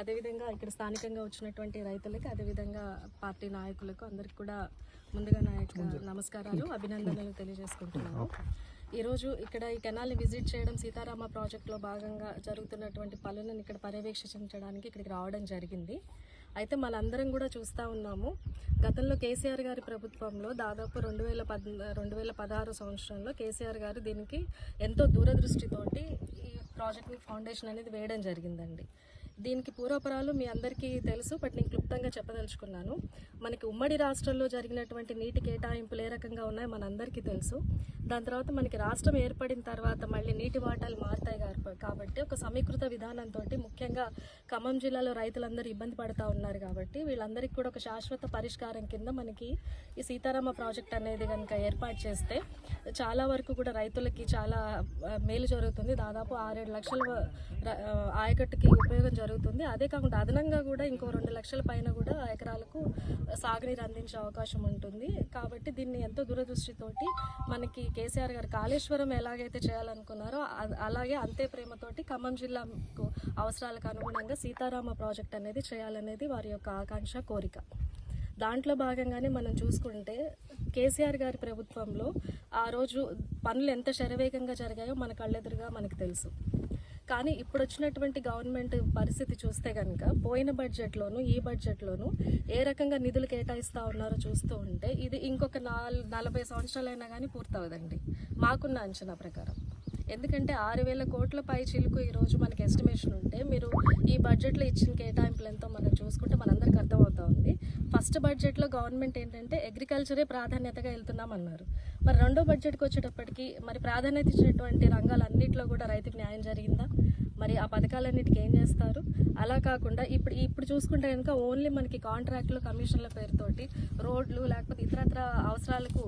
అదేవిధంగా ఇక్కడ స్థానికంగా వచ్చినటువంటి రైతులకి అదేవిధంగా పార్టీ నాయకులకు అందరికి కూడా ముందుగా నా యొక్క నమస్కారాలు అభినందనలు తెలియజేసుకుంటున్నాను. ఈరోజు ఇక్కడ ఈ కెనాల్ని విజిట్ చేయడం సీతారామ ప్రాజెక్టులో భాగంగా జరుగుతున్నటువంటి పనులను ఇక్కడ పర్యవేక్షించడానికి ఇక్కడికి రావడం జరిగింది. అయితే మనందరం కూడా చూస్తూ ఉన్నాము. గతంలో కేసీఆర్ గారి ప్రభుత్వంలో దాదాపు రెండు వేల పద్ రెండు వేల పదహారు సంవత్సరంలో కేసీఆర్ గారు దీనికి ఎంతో దూరదృష్టితోటి ఈ ప్రాజెక్ట్ని ఫౌండేషన్ అనేది వేయడం జరిగిందండి. దీనికి పూర్వపరాలు మీ అందరికీ తెలుసు బట్ నేను క్లుప్తంగా చెప్పదలుచుకున్నాను. మనకి ఉమ్మడి రాష్ట్రంలో జరిగినటువంటి నీటి కేటాయింపులు ఏ రకంగా ఉన్నాయో మనందరికీ తెలుసు. దాని తర్వాత మనకి రాష్ట్రం ఏర్పడిన తర్వాత మళ్ళీ నీటి వాటాలు మారుతాయి కాబట్టి ఒక సమీకృత విధానంతో ముఖ్యంగా ఖమ్మం జిల్లాలో రైతులందరూ ఇబ్బంది పడతా ఉన్నారు కాబట్టి వీళ్ళందరికీ కూడా ఒక శాశ్వత పరిష్కారం కింద మనకి ఈ సీతారామ ప్రాజెక్ట్ అనేది కనుక ఏర్పాటు చేస్తే చాలా వరకు కూడా రైతులకి చాలా మేలు జరుగుతుంది. దాదాపు ఆరేడు లక్షల ఆయకట్టుకి ఉపయోగం జరుగుతుంది. జరుగుతుంది. అదే కాకుండా అదనంగా కూడా ఇంకో రెండు లక్షల పైన కూడా ఎకరాలకు సాగునీరు అందించే అవకాశం ఉంటుంది. కాబట్టి దీన్ని ఎంతో దూరదృష్టితోటి మనకి కేసీఆర్ గారు కాళేశ్వరం ఎలాగైతే చేయాలనుకున్నారో అ- అలాగే అంతే ప్రేమతోటి ఖమ్మం జిల్లాకు అవసరాలకు అనుగుణంగా సీతారామ ప్రాజెక్ట్ అనేది చేయాలనేది వారి యొక్క ఆకాంక్ష కోరిక. దాంట్లో భాగంగానే మనం చూసుకుంటే కేసీఆర్ గారి ప్రభుత్వంలో ఆ రోజు పనులు ఎంత శరవేగంగా జరిగాయో మన కళ్ళెదురుగా మనకు తెలుసు. కానీ ఇప్పుడు వచ్చినటువంటి గవర్నమెంట్ పరిస్థితి చూస్తే కనుక పోయిన బడ్జెట్లోను ఈ బడ్జెట్లోను ఏ రకంగా నిధులు కేటాయిస్తూ ఉన్నారో చూస్తూ ఉంటే ఇది ఇంకొక నాలుగు నలభై సంవత్సరాలైనా కానీ పూర్తవదండి. మాకున్న అంచనా ప్రకారం. ఎందుకంటే ఆరు వేల కోట్ల పై చిలుకు ఈరోజు మనకి ఎస్టిమేషన్ ఉంటే మీరు ఈ బడ్జెట్లో ఇచ్చిన కేటాయింపులు ఎంతో మనం చూసుకుంటే మనందరికి అర్థమవుతా ఉంది ఫస్ట్ బడ్జెట్లో గవర్నమెంట్ ఏంటంటే అగ్రికల్చరే ప్రాధాన్యతగా వెళ్తున్నాం అన్నారు. మరి రెండో బడ్జెట్కి వచ్చేటప్పటికి మరి ప్రాధాన్యత ఇచ్చినటువంటి రంగాలన్నింటిలో కూడా రైతుకు న్యాయం జరిగిందా? మరి ఆ పథకాలన్నిటికీ ఏం చేస్తారు? అలా కాకుండా ఇప్పుడు ఇప్పుడు చూసుకుంటే కనుక ఓన్లీ మనకి కాంట్రాక్టులు కమిషన్ల పేరుతోటి రోడ్లు లేకపోతే ఇతరత్ర అవసరాలకు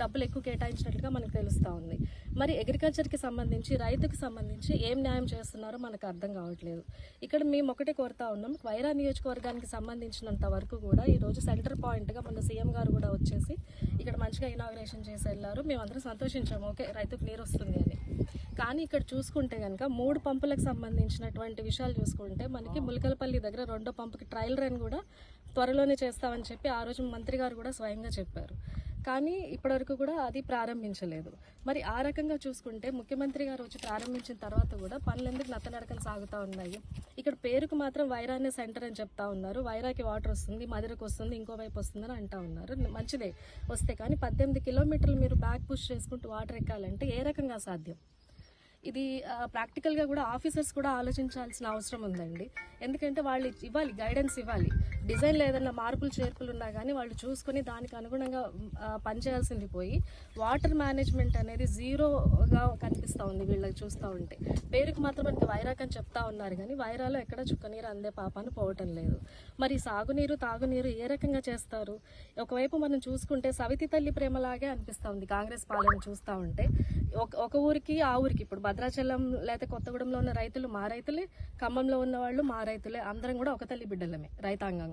డబ్బులు ఎక్కువ కేటాయించినట్లుగా మనకు తెలుస్తూ ఉంది. మరి అగ్రికల్చర్కి సంబంధించి రైతుకు సంబంధించి ఏం న్యాయం చేస్తున్నారో మనకు అర్థం కావట్లేదు. ఇక్కడ మేము ఒకటే కోరుతా ఉన్నాం. వైరా నియోజకవర్గానికి సంబంధించినంత వరకు కూడా ఈరోజు సెంటర్ పాయింట్గా మన సీఎం గారు కూడా వచ్చేసి ఇక్కడ మంచిగా ఇనాగ్రేషన్ చేసి వెళ్ళారు. మేమందరం సంతోషించాము. ఓకే రైతుకు నీరు వస్తుంది అని. కానీ ఇక్కడ చూసుకుంటే కనుక మూడు పంపులకు సంబంధించినటువంటి విషయాలు చూసుకుంటే మనకి ములకలపల్లి దగ్గర రెండో పంపుకి ట్రయల్ రన్ కూడా త్వరలోనే చేస్తామని చెప్పి ఆ రోజు మంత్రి గారు కూడా స్వయంగా చెప్పారు. కానీ ఇప్పటివరకు కూడా అది ప్రారంభించలేదు. మరి ఆ రకంగా చూసుకుంటే ముఖ్యమంత్రి గారు వచ్చి ప్రారంభించిన తర్వాత కూడా పనులు ఎందుకు నత్తనడకలు సాగుతూ ఉన్నాయి? ఇక్కడ పేరుకు మాత్రం వైరానే సెంటర్ అని చెప్తా ఉన్నారు. వైరాకి వాటర్ వస్తుంది మధురకు వస్తుంది ఇంకో వైపు వస్తుందని అంటా ఉన్నారు. మంచిదే. వస్తే కానీ పద్దెనిమిది కిలోమీటర్లు మీరు బ్యాక్ పుష్ చేసుకుంటూ వాటర్ ఎక్కాలంటే ఏ రకంగా సాధ్యం ఇది ప్రాక్టికల్గా కూడా ఆఫీసర్స్ కూడా ఆలోచించాల్సిన అవసరం ఉందండి. ఎందుకంటే వాళ్ళు ఇవ్వాలి గైడెన్స్ ఇవ్వాలి. డిజైన్లో ఏదైనా మార్పులు చేర్పులు ఉన్నా కానీ వాళ్ళు చూసుకొని దానికి అనుగుణంగా పనిచేయాల్సింది పోయి వాటర్ మేనేజ్మెంట్ అనేది జీరోగా కనిపిస్తూ ఉంది వీళ్ళకి చూస్తూ ఉంటే. పేరుకు మాత్రం మనకి వైరాక్ అని చెప్తా ఉన్నారు కానీ వైరాలో ఎక్కడ చుక్కనీరు అందే పాపాను పోవటం లేదు. మరి సాగునీరు తాగునీరు ఏ రకంగా చేస్తారు? ఒకవైపు మనం చూసుకుంటే సవితి తల్లి ప్రేమలాగే అనిపిస్తూ ఉంది కాంగ్రెస్ పాలన చూస్తూ ఉంటే. ఒక ఊరికి ఆ ఊరికి ఇప్పుడు భద్రాచలం లేకపోతే కొత్తగూడెంలో ఉన్న రైతులు మా రైతులే ఖమ్మంలో ఉన్న వాళ్ళు మా రైతులే అందరం కూడా ఒక తల్లి బిడ్డలమే రైతాంగం.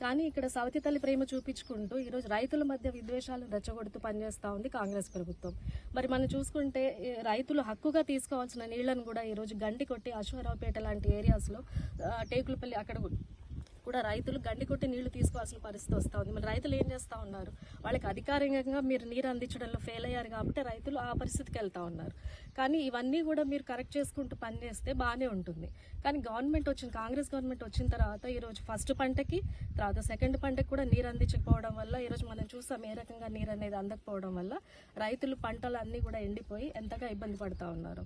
కానీ ఇక్కడ సవతి తల్లి ప్రేమ చూపించుకుంటూ ఈరోజు రైతుల మధ్య విద్వేషాలు రెచ్చగొడుతూ పనిచేస్తూ ఉంది కాంగ్రెస్ ప్రభుత్వం. మరి మనం చూసుకుంటే రైతులు హక్కుగా తీసుకోవాల్సిన నీళ్ళను కూడా ఈరోజు గండి కొట్టి అశ్వారావుపేట లాంటి ఏరియాస్లో టేకులపల్లి అక్కడ కూడా రైతులు గండి కొట్టి నీళ్ళు తీసుకోవాల్సిన పరిస్థితి వస్తూ ఉంది. మరి రైతులు ఏం చేస్తూ ఉన్నారు? వాళ్ళకి అధికారికంగా మీరు నీరు అందించడంలో ఫెయిల్ అయ్యారు కాబట్టి రైతులు ఆ పరిస్థితికి వెళ్తూ ఉన్నారు. కానీ ఇవన్నీ కూడా మీరు కరెక్ట్ చేసుకుంటూ పనిచేస్తే బాగానే ఉంటుంది. కానీ గవర్నమెంట్ వచ్చిన కాంగ్రెస్ గవర్నమెంట్ వచ్చిన తర్వాత ఈరోజు ఫస్ట్ పంటకి తర్వాత సెకండ్ పంటకి కూడా నీరు అందించకపోవడం వల్ల ఈరోజు మనం చూస్తాం ఏ రకంగా నీరు అనేది అందకపోవడం వల్ల రైతులు పంటలు అన్నీ కూడా ఎండిపోయి ఎంతగా ఇబ్బంది పడుతూ ఉన్నారు.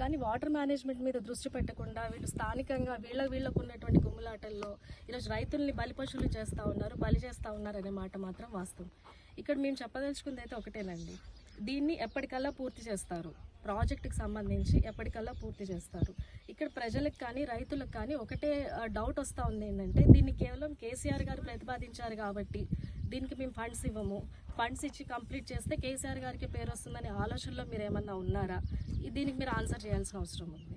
కానీ వాటర్ మేనేజ్మెంట్ మీద దృష్టి పెట్టకుండా వీళ్ళు స్థానికంగా వీళ్ళ వీళ్ళకు ఉన్నటువంటి గుమ్ములాటల్లో ఈరోజు రైతుల్ని బలి పశువులు చేస్తూ ఉన్నారు బలి చేస్తూ ఉన్నారు అనే మాట మాత్రం వాస్తవం. ఇక్కడ మేము చెప్పదలుచుకుంది అయితే ఒకటేనండి. దీన్ని ఎప్పటికల్లా పూర్తి చేస్తారు. ప్రాజెక్టుకి సంబంధించి ఎప్పటికల్లా పూర్తి చేస్తారు. ఇక్కడ ప్రజలకు కానీ రైతులకు కానీ ఒకటే డౌట్ వస్తూ ఉంది ఏంటంటే దీన్ని కేవలం కేసీఆర్ గారు ప్రతిపాదించారు కాబట్టి దీనికి మేము ఫండ్స్ ఇవ్వము. ఫండ్స్ ఇచ్చి కంప్లీట్ చేస్తే కేసీఆర్ గారికి పేరు వస్తుందనే ఆలోచనలో మీరు ఏమన్నా ఉన్నారా దీనికి మీరు ఆన్సర్ చేయాల్సిన అవసరం ఉంది.